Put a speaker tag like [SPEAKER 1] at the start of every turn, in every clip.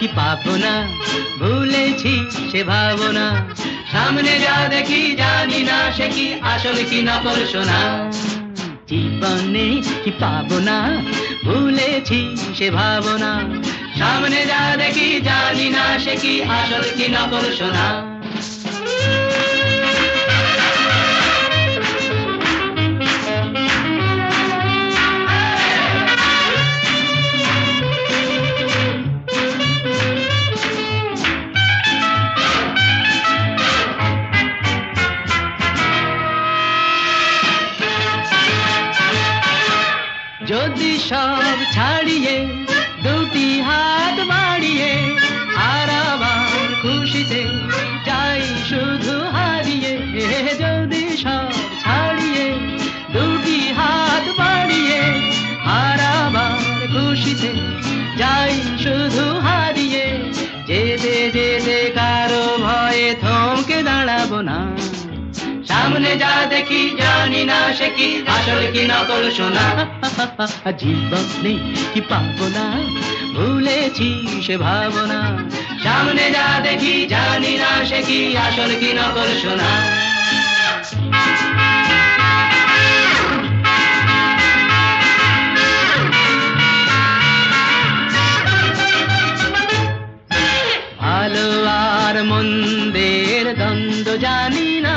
[SPEAKER 1] কি পাবো না ভুলেছি সে ভাবনা। সামনে যা দেখি, জানি না সে কি, আসল কি নকল শোনা জীবনে কি পাবো না ভুলেছি সে ভাবনা। সামনে যা দেখি, জানি না সে কি, আসল কি নকল শোনা আসল কি নকল শোনা জীবন নেই কি পাবো না? ভুলেছি সে ভাবনা। সামনে যা দেখি জানি না সে কি আসল কি নকল শোনা ভালো আর মন্দের দ্বন্দ্ব জানি না।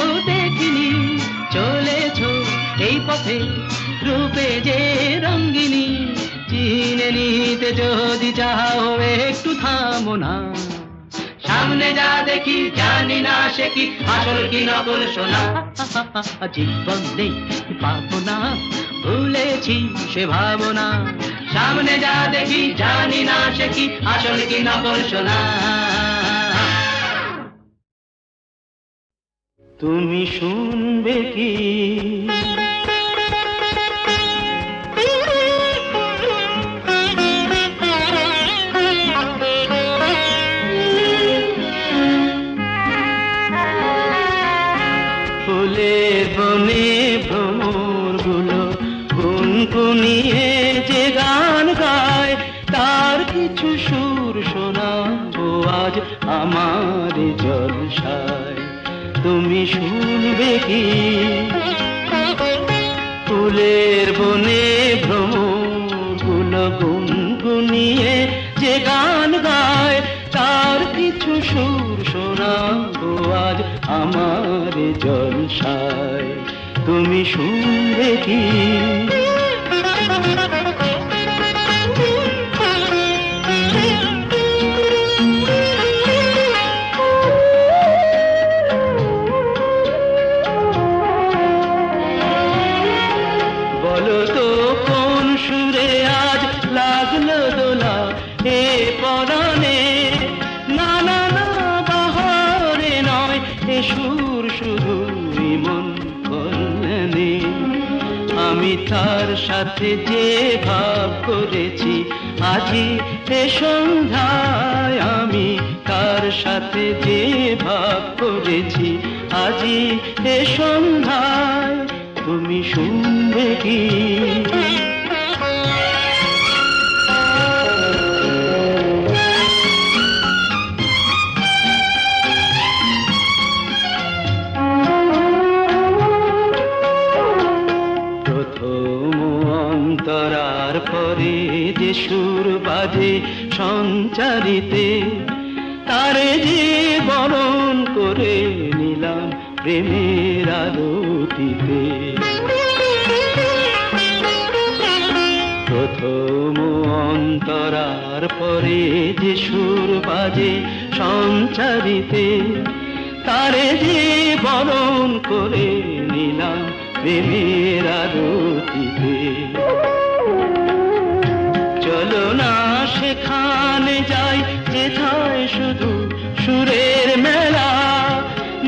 [SPEAKER 1] পথে রূপে যে রঙ্গিনী চিনে নিতে যদি চাও, একটু থামো না। সামনে যা দেখি, জানি না সে কি, আসল কি নকল শোনা জীবন নেই পাবো না, ভুলেছি সে ভাবনা। সামনে যা দেখি, জানি না সে কি, আসল কি নকল শোনা তুমি শুনবে কি? কি? ফুলের বনে ভ্রমরগুলো গুনগুনিয়ে যে গান গায়, তার কিছু সুর শোনাবো আজ আমার জলসায়। তুমি শুনবে কি? আমি তার সাথে যে ভাব করেছি, আজি এ সন্ধ্যায় আমি তার সাথে যে ভাব করেছি, আজি এ সন্ধ্যায় তুমি শুনবে কি? সুর বাজে সঞ্চারিতে। তারে যে বরণ করে নিলাম
[SPEAKER 2] প্রেমের আলোতিতে প্রথম অন্তরার পরে যে সুর বাজে সঞ্চারিতে, তারে যে বরণ করে নিলাম প্রেমের আরতিতে। চলো না সেখানে যাই, যেথায় শুধু সুরের মেলা।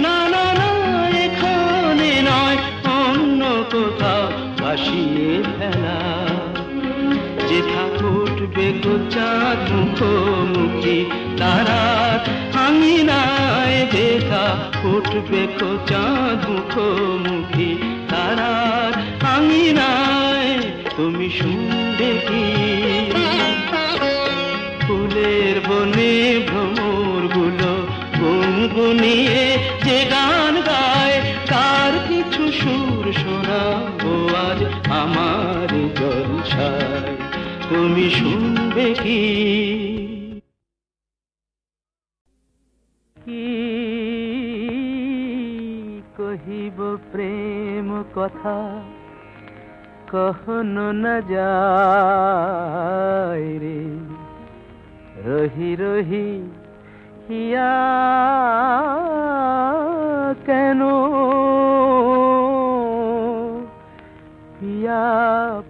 [SPEAKER 2] না না না, এখানে নয়, অন্য কোথাও ভাসিয়ে ফেলা। যেথা উঠবে গোচাঁদ মুখোমুখি তারার আমি নাই যেথা উঠবে গোচাঁদ মুখোমুখি তারার আমি নাই, তুমি শুনবে কি? ফুলের বনে ভ্রমরগুলো গুনগুনিয়ে যে গান গায়, তার কিছু সুর শোনাবো আজ আমার জলছায়। তুমি শুনবে কি কহিব প্রেম কথা? কহনো না যায় রে। রহি রহি হিয়া কেন? পিয়া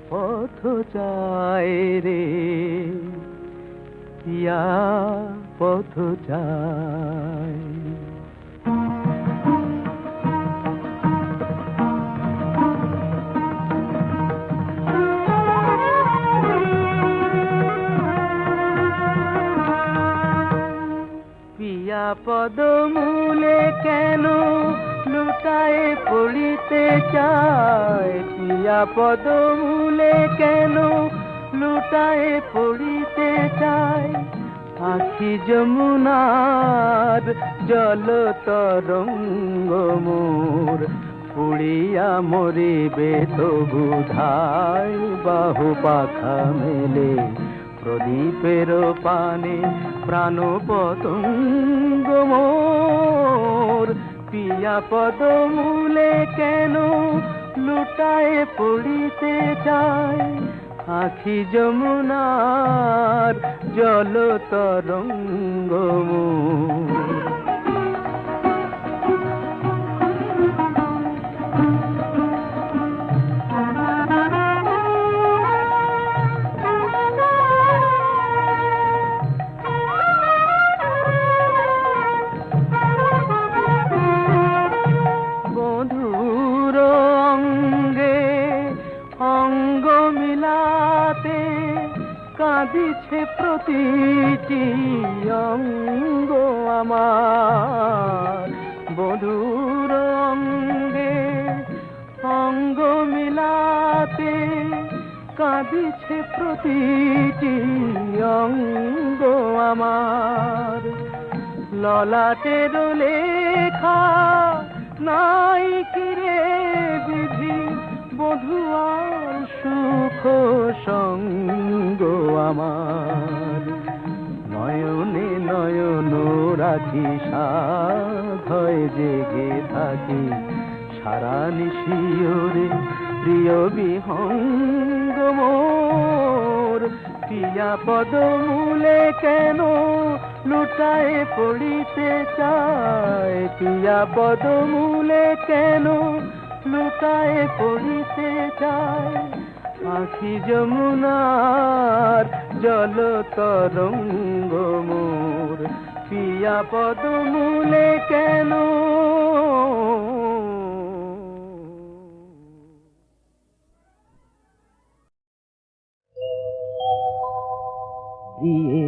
[SPEAKER 2] পথ চায় রে পিয়া পথ চায়। পিয়া পদমূলে কেন লুটায়ে পড়িতে চায় আখি যমুনার জল তরঙ্গ মোর পুড়িয়া মরিবে তো বুধায় বাহু পাখা মেলে। প্রদীপের পানে প্রাণ পতঙ্গ মোর। পিয়া পদমূলে কেন লুটায় পড়িতে যায় আখি যমুনার জল তরঙ্গ প্রতিটি অঙ্গ আমার। বধুর অঙ্গে অঙ্গ মিলাতে কাঁদিছে প্রতিটি অঙ্গ আমার। ললাটের লেখা নাই কিরে বিধি বধুয়ার সুখ সঙ্গ আমার। নয়নে নয়ন রাখি সাধয় জেগে থাকি। সারা নিশিওরে প্রিয় বিহঙ্গ মোর। পিয়া পদমূলে কেন লুটায় পড়িতে চায়? পিয়া পদমূলে কেন লুটায় পড়িতে চায়। আখি যমুনার জল তরঙ্গ মোর। পিয়া পদমূলে কেন? প্রিয়ে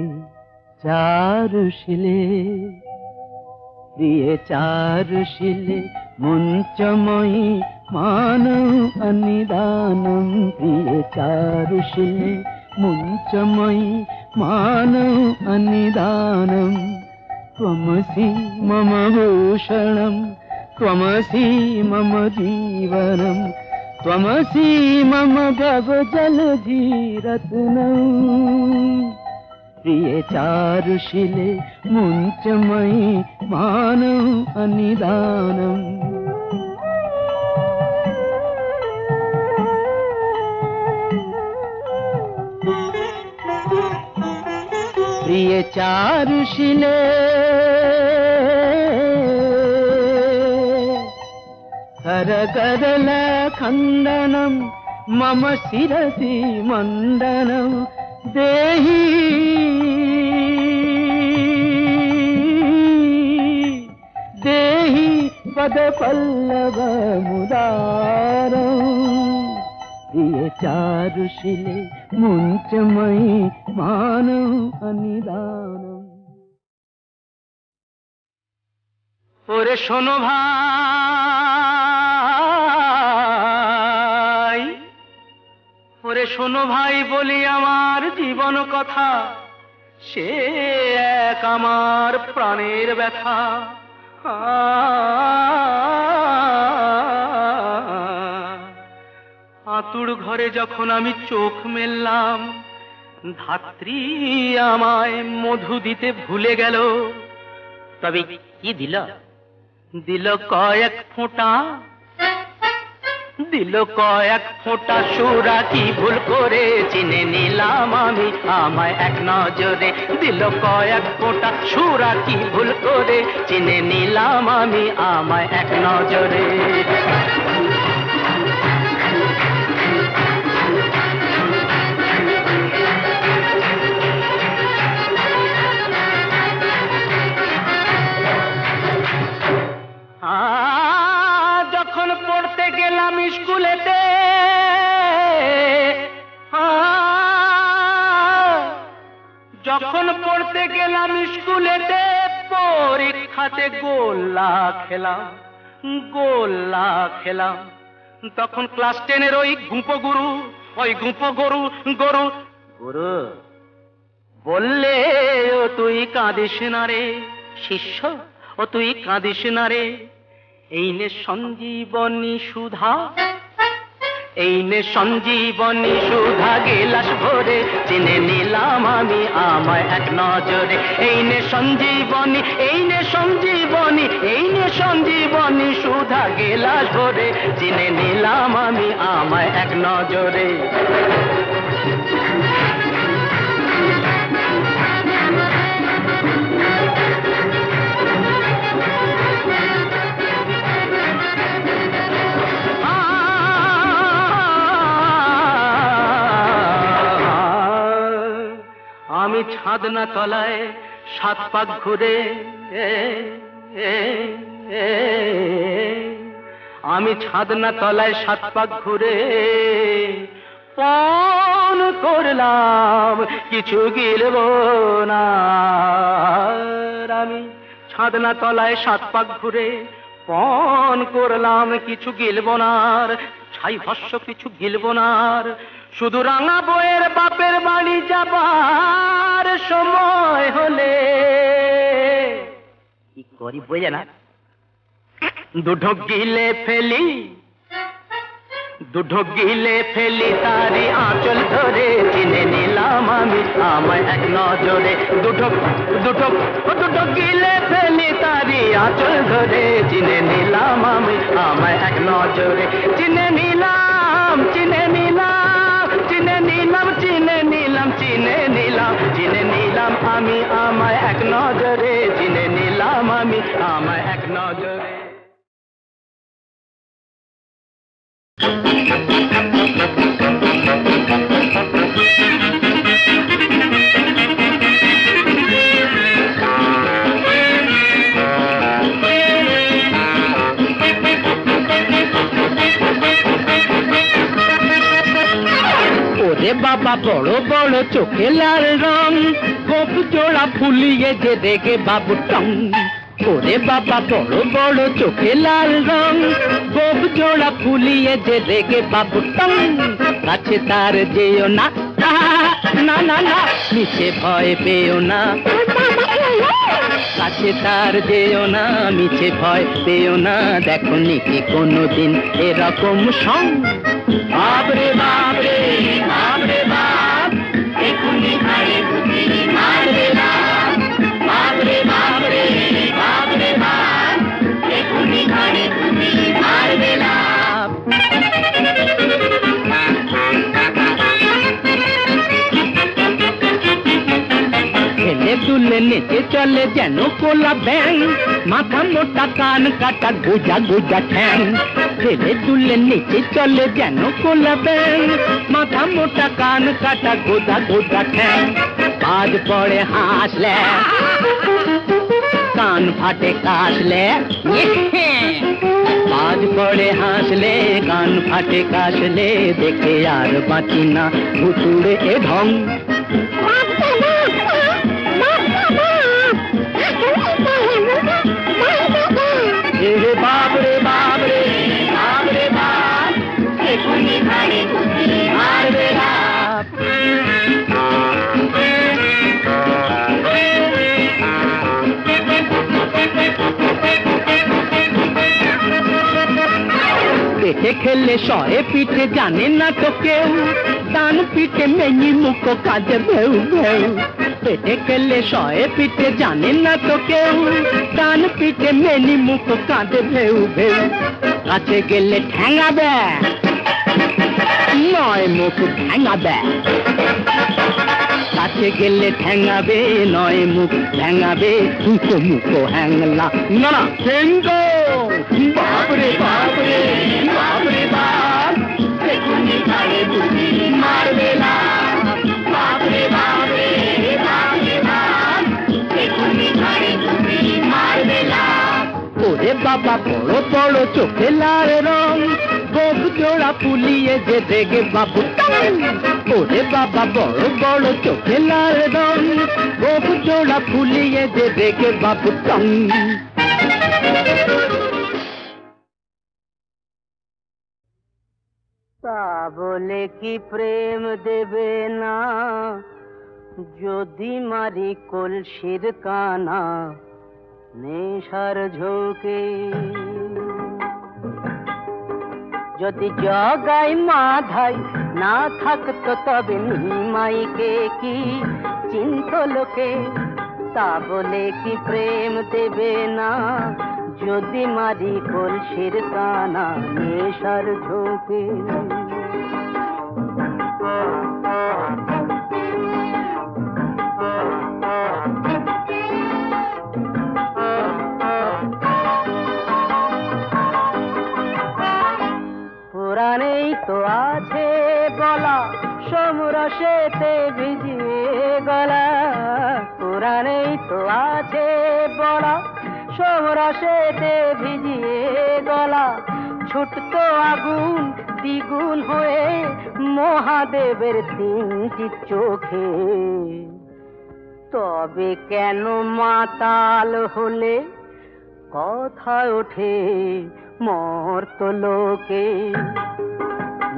[SPEAKER 2] চারুশিলে প্রিয়ে চারুশিলে मुञ्चमयि मानव अनिदानं एतादृशी मुञ्चमयि मानव अनिदानं। त्वमसि मम भूषणं त्वमसि मम जीवनं त्वमसि मम गगजलजीरत् ಪ್ರಿಯ ಚಾರುಶಿಲೆ ಮುಂಚಮೈ ಮಾನವ ಅನಿದಾನಂ
[SPEAKER 1] ప్రియ చారుషిలే కరకరల ఖండనం మమ శిరసి మండనం দেহি। দেহি পদ পল্লব মুদার দিয়ে চারু শিলে মুঞ্চময়ী মানব অনিদানম ওরে শোনো ভাই। শোনো ভাই বলি আমার জীবন কথা। সে এক আমার প্রাণের ব্যথা। আতুর ঘরে যখন আমি চোখ মেললাম ধাত্রী আমায় মধু দিতে ভুলে গেল। তবে কি দিল? দিল কয়েক ফোঁটা দিল কয়েক ফোঁটা সুরা, কি ভুল করে চিনে নিলাম আমি? আমায় এক নজরে দিল কয়েক ফোঁটা সুরা, কি ভুল করে চিনে নিলাম আমি? আমায় এক নজরে। গেলাম যখন পড়তে গেলাম স্কুলেতে, পরীক্ষাতে গোল্লা খেলাম গোল্লা খেলাম। তখন ক্লাস টেনের ওই গুঁপো গুরু, ওই গুঁপো গরু গরু, গুরু, বললে ও তুই কাঁদিস না রে, শিষ্য, ও তুই কাঁদিস না রে। এই নে সঞ্জীবনী সুধা। এই নে সঞ্জীবনী সুধা গেলাস ভরে, চিনে নিলাম আমি আমায় এক নজরে। এই নে সঞ্জীবনী এই নে সঞ্জীবনী এই নে সঞ্জীবনী সুধা গেলাস ভরে, চিনে নিলাম আমি আমায় এক নজরে। ছাদনা তলায় সাত পাক ঘুরে আমি ছাদনা তলায় সাত পাক ঘুরে পণ করলাম, কিছু গিলব না। আমি ছাদনা তলায় সাত পাক ঘুরে পণ করলাম, কিছু গিলব না। ছাই ভস্য কিছু গিলব না। শুধু রাঙা বইয়ের বাপের বাড়ি যাবার সময় হলে। কি করি বোঝে না? দুটো গিলে ফেলি দুটো গিলে ফেলি তারি আঁচল ধরে চিনে নিলাম আমি আমায় এক নজরে। দুটো দুটো দুটো গিলে ফেলি তারি আঁচল ধরে চিনে নিলাম আমি আমায় এক নজরে। চিনে নিলাম চিনে নিলাম চিনে নিলাম চিনে নিলাম আমি আমায় এক নজরে চিনে নিলাম আমি আমায় এক নজরে। বাবা বড় বড় চোখে লাল রং। গোপ জোড়া ফুলিয়ে যে দেখে বাবু টং। ওরে বাবা বড় বড় চোখে লাল রং। গোপ জোড়া ফুলিয়ে যে দেখে বাবু টং। কাছে তার যেও না। না না না, মিছে ভয় পেও না। কাছে তার যেও না, মিছে ভয় পেও না। দেখো কি কোনোদিন এরকম সং। বাবরে বাবরে এখুনি ঘাড়ে झूले लेके चले जनो कोला बैंग माथा मोटा कान काटा गुजा गुजा ठैंग खेले झूले नीचे चले जनो कोला बैंग माथा मोटा कान काटा गुजा गुजा ठैंग आज पड़े हाथ ले। कान फाटे काश ले। आज पड़े हंस ले, कान फाटे काश ले। देखे यार बाकी ना घुटूड़े ए ढोंग। রে বাপ রে বাপ রে বাপ রে বাপ এখুনি ঘাড়ে পেটে খেলে শয়ে পিঠে জানে না তো কেউ। ডান পিঠে মেনি মুখ কাজে ভেউ ভেউ। পেটে খেলে শয়ে পিঠে জানে না তো কেউ। ডান পিঠে মেনি মুখ কাঁদে ভেউ ভেউ। কাছে গেলে ঠ্যাঙাবে। নয় মুখ ঠ্যাঙাবে। কাছে গেলে ঠ্যাঙাবে নয় মুখ, ঠ্যাঙাবে মুখো মুখো, হ্যাংলা। না না বাপরে বাপরে বাপরে, বাপ। মারবে না। মারবে না। ওরে বাবা, বড় বড় চোখে লাল রং। গোপ জোড়া ফুলিয়ে যে দেখে বাবু। ওরে বাবা, বড় বড় চোখে লাল রং। গোপ জোড়া ফুলিয়ে যে দেখে বাবু তা বলে কি প্রেম দেবে না? যদি মারি কলসির কানা নেশার ঝোঁকে। যদি জগাই মাধাই না থাকতো তবে নিমাইকে কি চিন্ত লোকে? তা বলে কি প্রেম দেবে না? যদি মারি কলসির কানা নেশার ঝোঁকে। পুরাণেই তো আছে বলা সমরসেতে ভিজিয়ে গলা। পুরাণেই তো আছে বলা সমরসেতে ভিজিয়ে গলা। ছুটতো আগুন, দ্বিগুণ হয়ে মহাদেবের তিনটি চোখে। তবে কেন মাতাল হলে? কথা ওঠে মর্ত লোকে।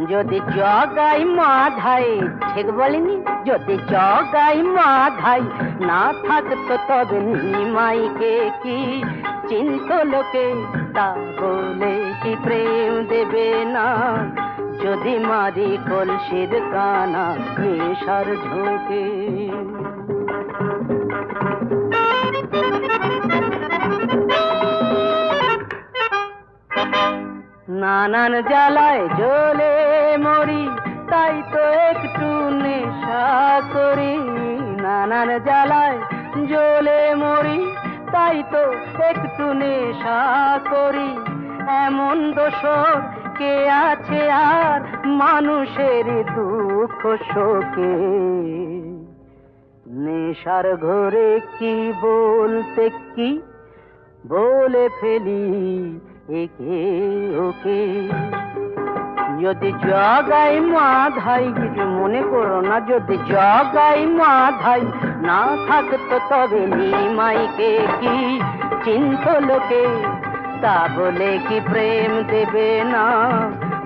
[SPEAKER 1] যদি জগাই মাধাই, ঠিক বলিনি? যদি জগাই মাধাই, না থাকতো তবে নিমাইকে কি? চিন্ত লোকে, তা বলে কি প্রেম দেবে না? যদি মারি কলসির কানা, নেশার ঝোঁকে। নানান জ্বালায় জ্বলে মরি, তাই তো একটু নেশা করি। নানান জ্বালায় জ্বলে মরি, তাই তো একটু নেশা করি। এমন দোষর কে আছে আর মানুষের দুঃখ শোকে? নেশার ঘরে কি বলতে কি? বলে ফেলি একে ওকে যদি জগাই মাধাই, কিছু মনে করো না, যদি জগাই মাধাই, না থাকতো তবে নিমাইকে কি চিন্ত লোকে? তা বলে কি প্রেম দেবে না?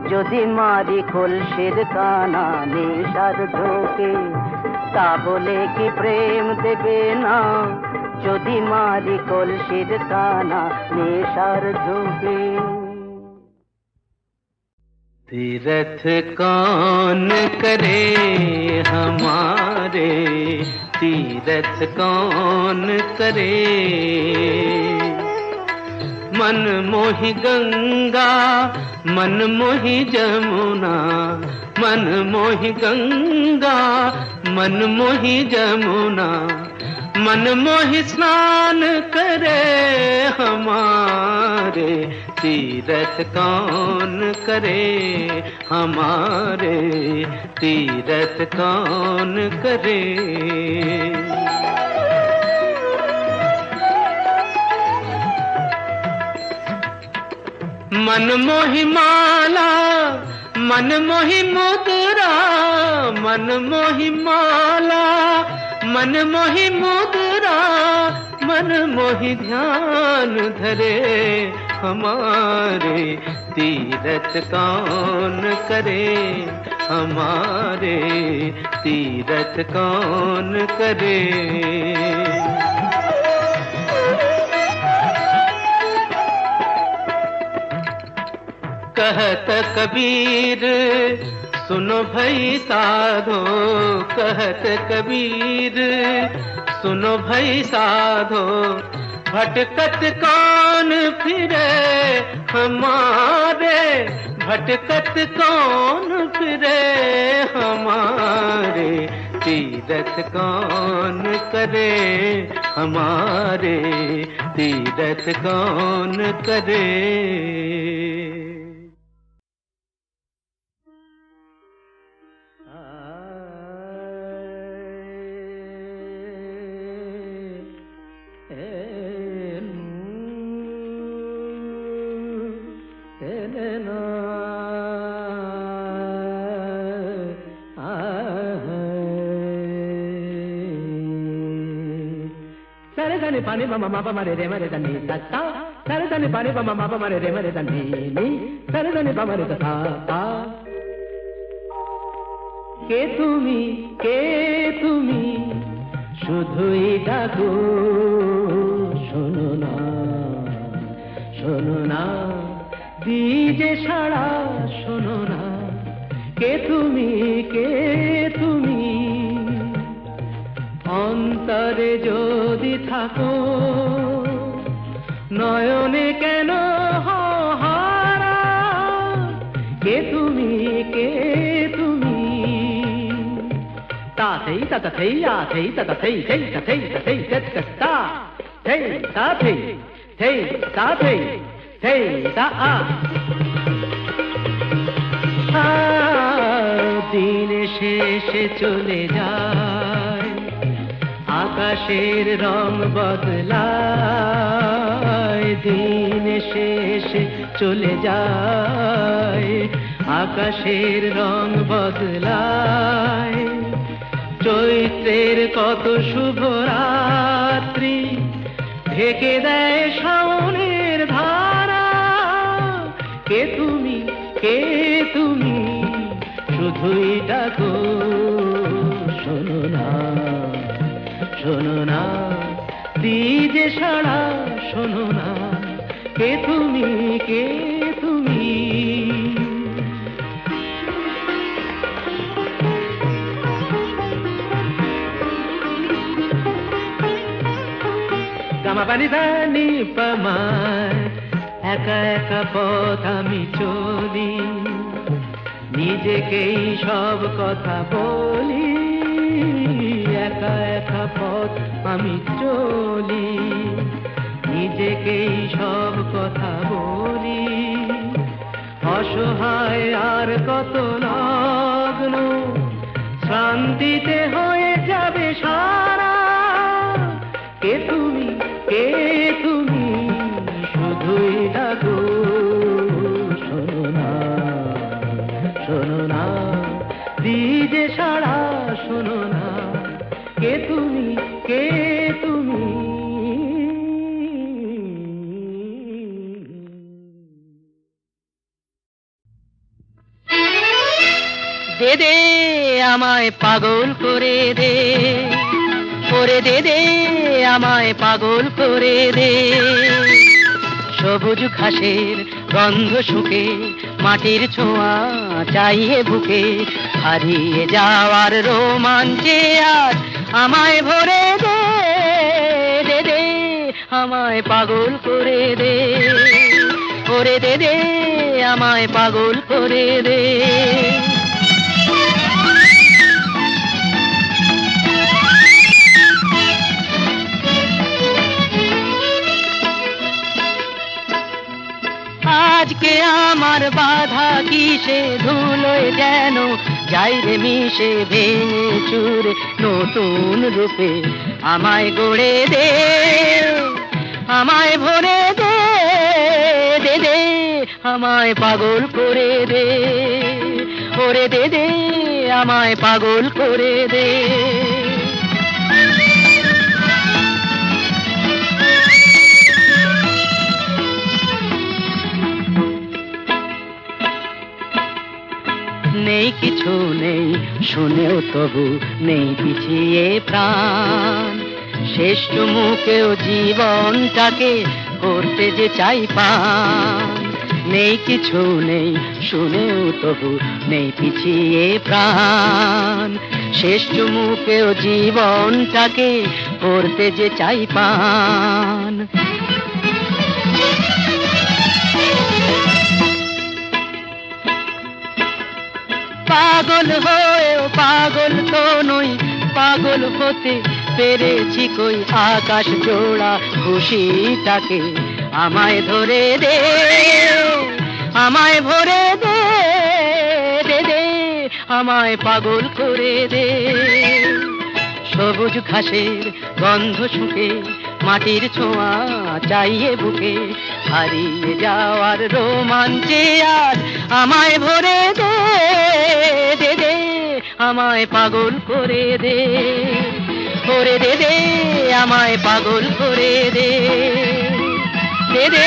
[SPEAKER 1] যদি মারি কলসির কানা নেশার ঝোঁকে তা বলে কি প্রেম দেবে না? যদি মারি কলসির কানা নেশার ঝোঁকে तीरथ कौन करे हमारे तीरथ कौन करे मन मोहि गंगा मन मोहि जमुना मन मोहि गंगा मन मोहि जमुना
[SPEAKER 2] मन मोहि स्नान करे हमारे, तीरथ कौन करे हमारे, तीरथ कौन करे? मन मोहि माला, मन मोहि मुद्रा, मन मोहि माला मन मोहि मुद्रा, मन मोहि ध्यान धरे, हमारे तीरथ कौन करे? हमारे तीरथ कौन करे? कहत कबीर सुनो भई साधो, कहत कबीर। सुनो भई साधो, भटकत कौन फिरे हमारे? भटकत कौन फिरे हमारे? तीरथ कौन करे हमारे? तीरथ कौन करे?
[SPEAKER 1] దాని పని మమ మాప మరి రే మరి దాన్ని తత్త సరే దాని పని మమ మాప మరి రే మరి దాన్ని ని సరే దాని పమరి తా কে তুমি কে তুমি শুধুই ডাকো শোনো না শোনো না দিজে সাড়া শোনো না কে তুমি কে তুমি অন্তরে যদি থাকো, নয়নে কেন হারা কে তুমি কে তুমি? তা থেই, তা তা থেই, আ থেই, তা তা থেই থেই, তা থেই, তা আ। দিন শেষে চলে যায় আকাশের রং বদলায়, দিন শেষে চলে যায়। আকাশের রং বদলায়, চৈত্রের কত শুভ রাত্রি। ঢেকে দেয় শাওনের ধারা, কে তুমি কে তুমি? শুধুই ডাকো শোনো না। শোনো না দিজে সাড়া শোনো না, কে তুমি কে তুমি? গামা পানি ধানি পামার একা একা পথ আমি চলি। নিজেকেই সব কথা বলি, একা একা পথ আমি চলি, নিজেকেই সব কথা বলি। অসহায় আর কত লগ্ন শান্তিতে হয়ে যাবে সারা। কে তুমি কে তুমি, শুধুই ডাকো দে দে আমায় পাগল করে দে। করে দে দে আমায় পাগল করে দে। সবুজ ঘাসের গন্ধ শুকে, মাটির ছোঁয়া চাইয়ে বুকে, হারিয়ে যাওয়ার রোমাঞ্চে আজ আমায় ভরে দে দে দে, আমায় পাগল করে দে। করে দে দে আমায় পাগল করে দে। আজকে আমার বাধা কিসে? ধুলোয় যেন যাই রে মিশে ভেঙে চুরে নতুন রূপে। আমায় গড়ে দে, আমায় ভরে দে দে দে, আমায় পাগল করে দে। ওরে দে দে, আমায় পাগল করে দে। নেই, কিছু নেই, শুনেও তবু নেই পিছিয়ে প্রাণ। শেষ চুমুকেও জীবনটাকে করতে যে চাই পান। নেই, কিছু নেই, শুনেও তবু নেই পিছিয়ে প্রাণ। শেষ চুমুকেও জীবনটাকে করতে যে চাই পান। পাগল হয়েও পাগল তো নই। পাগল হতে পেরেছি কই? আকাশ জোড়া খুশিটাকে আমায় ধরে দে, আমায় ভরে দে দে আমায় পাগল করে দে। সবুজ ঘাসের গন্ধ শুকে, মাটির ছোঁয়া চাইয়ে বুকে, হারিয়ে যাওয়ার রোমাঞ্চে আজ আমায় ভরে দে আমায় পাগল করে দে করে দে দে আমায় পাগল করে দে দে